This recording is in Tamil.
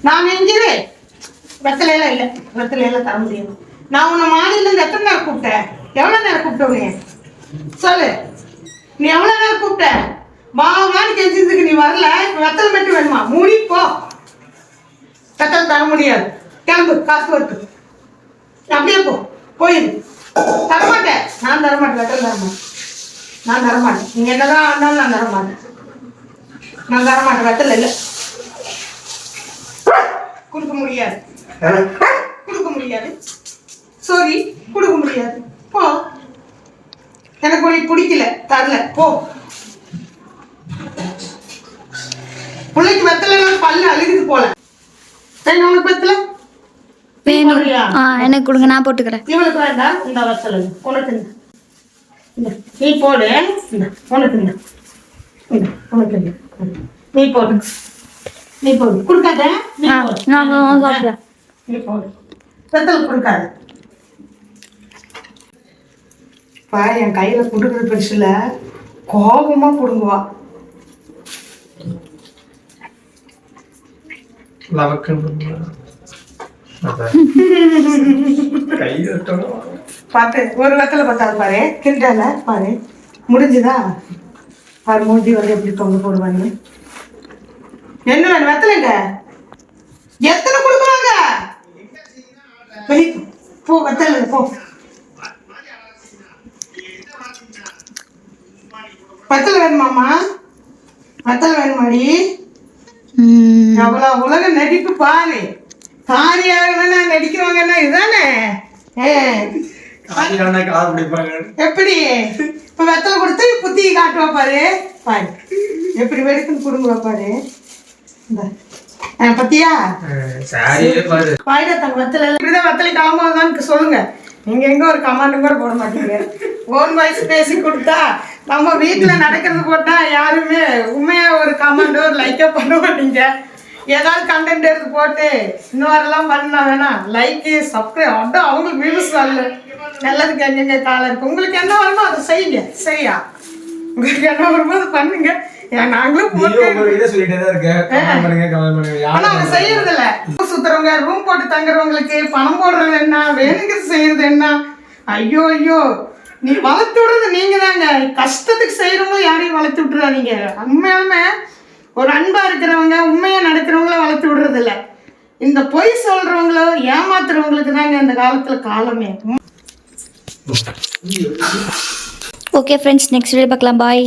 நான் நெஞ்சது வெத்தலையெல்லாம் இல்லை. வெத்தலையெல்லாம் தர முடியும். நான் உன்னை மாடியிலேருந்து எத்தனை நேரம் கூப்பிட்டேன்? எவ்வளோ நேரம் கூப்பிட்ட சொல்லு. நீ எவ்வளோ நேரம் கூப்பிட்ட? வா வான்னு நீ வரல. வெத்தலை மட்டும் வேணுமா? மூடி போ. வெத்தலை தர முடியாது. கிளம்பு காசு வருது அப்படியே போ. போயிரு. தரமாட்டேன். நான் தரமாட்டேன். வெத்தலை தரமாட்டேன் நான் தரமாட்டேன். நீங்கள் என்னதான் ஆனாலும் நான் தரமாட்டேன். நான் தரமாட்டேன். வெத்தலை இல்லை. கொடுக்க முடியாது. கொடுக்க முடியாது. சாரி கொடுக்க முடியாது. போ. எனக்கு உனக்கு பிடிக்கல. தரல. போ. பிள்ளைக்கு வெத்தலை பல்லு அழுகுது போல. வேணும் உனக்கு வெத்தலை? வேணும். எனக்கு கொடுங்க நான் போட்டுக்கிறேன். இவளுக்கு வேண்டாம் இந்த வெத்தலை. உனக்கு நீ போடு. இந்த உனக்கு உனக்கு நீ போடு. நீ போடு. கொடுக்காத? நீ ஆ போடு. நான் நான் சாப்பிட்றேன். நீ போடு. கொடுக்காத. பா என் கையில கொடுக்குற பெருசுல. கோபமா புடுங்குவா. பார்த்து ஒரு வெத்தலை பார்த்தாது பாரு. கிண்டல பாரு. முடிஞ்சுதா? பாரு மூஞ்சி வந்து எப்படி தொங்க போடுவாங்க என்ன வேணும் வெத்தலைங்க? எத்தனை கொடுக்குறாங்க போ. வெத்தலை போ. வெத்தலை வேணுமாம்மா? வெத்தலை வேணுமாடி? ம், அவ்வளவு உலக நடிப்பு பாரு. காரியாகனா நடிக்கிறவங்கன்னா இதுதானே. எப்படி? இப்ப வெத்தலை கொடுத்து புத்தி காட்டுவா பாரு. பாரு. எப்படி வெடுக்குன்னு குடுங்குவா பாரு. பத்தியா. பாயிடா தங்க வெத்தலை இப்படிதான் வெத்தலை கிளம்பாதான்னு சொல்லுங்க. நீங்க எங்க ஒரு கமாண்ட் கூட போட மாட்டீங்க. ஓன் வாய்ஸ் பேசி கொடுத்தா நம்ம வீட்டுல நடக்கிறது போட்டா யாருமே உண்மையா ஒரு கமெண்ட் ஒரு லைக்கா பண்ண மாட்டீங்க. ஏதாவது கண்டென்ட் எடுத்து போட்டு மாதிரிலாம் பண்ணா வேணாம் லைக்கு சப்ஸ்கிரைப் அதான் அவங்களுக்கு வியூஸ் வரல. நல்லதுக்கு எங்கெங்க காலம் இருக்கு. உங்களுக்கு என்ன வருமோ அதை செய்யுங்க. சரியா? உங்களுக்கு என்ன வருமோ அதை பண்ணுங்க. நாங்களும் வீடியோ சொல்லிட்டே தான் இருக்க. comment பண்ணுங்க, comment பண்ணுங்க. ஆனா அவங்க யாரும் செய்யறது இல்ல சுத்துறவங்க ரூம் போட்டு தங்குறவங்களுக்கு பணம் போடுறது என்ன? வேணுங்கிறது செய்யறது என்ன? ஐயோ ஐயோ. நீ வளர்த்து விடுறது நீங்க தாங்க கஷ்டத்துக்கு செய்யறவங்க யாரையும் வளர்த்து விட்டுறாதீங்க. உண்மையாலுமே ஒரு அன்பா இருக்கிறவங்க உண்மையா நடக்கிறவங்கள வளர்த்து விடுறது இல்ல இந்த பொய் சொல்றவங்களோ ஏமாத்துறவங்களுக்கு தாங்க இந்த காலத்துல காலமே. ஓகே ஃப்ரெண்ட்ஸ் நெக்ஸ்ட் வீடியோ பார்க்கலாம். பாய்